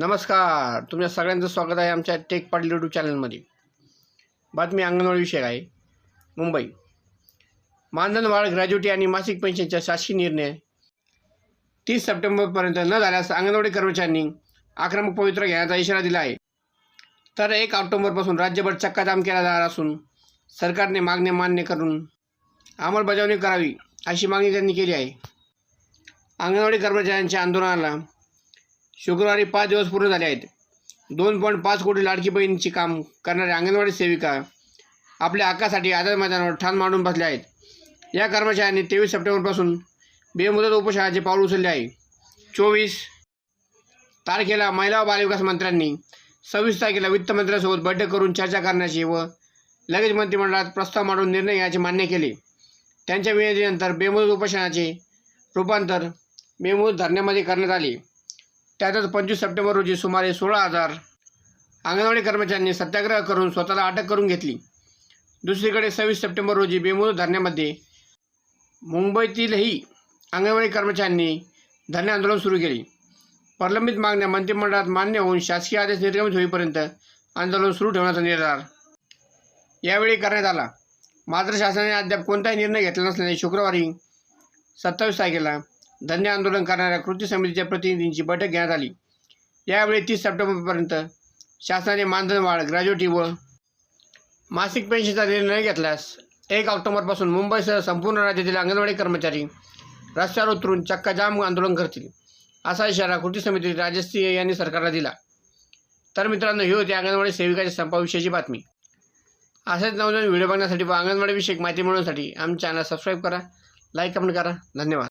नमस्कार तुमच्या सगळ्यांचं स्वागत आहे आमच्या टेक पाटील यूट्यूब चॅनलमध्ये बातमी अंगणवाडी विषय आहे. मुंबई. मानधनवाढ ग्रॅज्युटी आणि मासिक पेन्शनचा शासकीय निर्णय. तीस सप्टेंबरपर्यंत न झाल्यास अंगणवाडी कर्मचाऱ्यांनी आक्रमक पवित्र घेण्याचा इशारा दिला आहे. तर एक ऑक्टोबरपासून राज्यभर चक्काजाम केला जाणार असून सरकारने मागणी मान्य करून अंमलबजावणी करावी अशी मागणी त्यांनी केली आहे. अंगणवाडी कर्मचाऱ्यांच्या आंदोलनाला शुक्रवारी पाच दिवस पूर्ण झाले आहेत. दोन पॉईंट पाच कोटी लाडकी बहिणीची काम करणाऱ्या अंगणवाडी सेविका आपल्या हक्कासाठी आझाद मैदानावर ठाण मांडून बसल्या आहेत. या कर्मचाऱ्यांनी तेवीस सप्टेंबरपासून बेमुदत उपोषणाचे पाऊल उचलले आहे. चोवीस तारखेला महिला व बालविकास मंत्र्यांनी सव्वीस तारखेला वित्तमंत्र्यांसोबत बैठक करून चर्चा करण्याची व लगेच मंत्रिमंडळात प्रस्ताव मांडून निर्णय घेण्याचे मान्य केले. त्यांच्या विनंतीनंतर बेमुदत उपोषणाचे रूपांतर बेमुदत धरण्यामध्ये करण्यात आले. त्यातच पंचवीस सप्टेंबर रोजी सुमारे सोळा हजार अंगणवाडी कर्मचाऱ्यांनी सत्याग्रह करून स्वतःला अटक करून घेतली. दुसरीकडे सव्वीस सप्टेंबर रोजी बेमुदत धरण्यामध्ये मुंबईतीलही अंगणवाडी कर्मचाऱ्यांनी धरणे आंदोलन सुरू केले. प्रलंबित मागण्या मंत्रिमंडळात मान्य होऊन शासकीय आदेश निर्गमित होईपर्यंत आंदोलन सुरू ठेवण्याचा निर्धार यावेळी करण्यात आला. मात्र शासनाने अद्याप कोणताही निर्णय घेतला नसल्याने शुक्रवारी सत्तावीस तारखेला धंदे आंदोलन करणाऱ्या कृती समितीच्या प्रतिनिधींची बैठक घेण्यात आली. यावेळी तीस सप्टेंबरपर्यंत शासनाने मानधनवाढ ग्रॅज्युएटी व मासिक पेन्शनचा निर्णय घेतल्यास एक ऑक्टोबरपासून मुंबईसह संपूर्ण राज्यातील अंगणवाडी कर्मचारी रस्त्यावर उतरून चक्काजाम आंदोलन करतील असा इशारा कृती समिती राजेश यांनी सरकारला दिला. तर मित्रांनो ही होती अंगणवाडी सेविकाच्या संपाविषयीची बातमी. असेच नवनवीन व्हिडिओ बघण्यासाठी व अंगणवाडीविषयक माहिती मिळवण्यासाठी आमच्या चॅनल सबस्क्राईब करा लाईक कमेंट करा. धन्यवाद.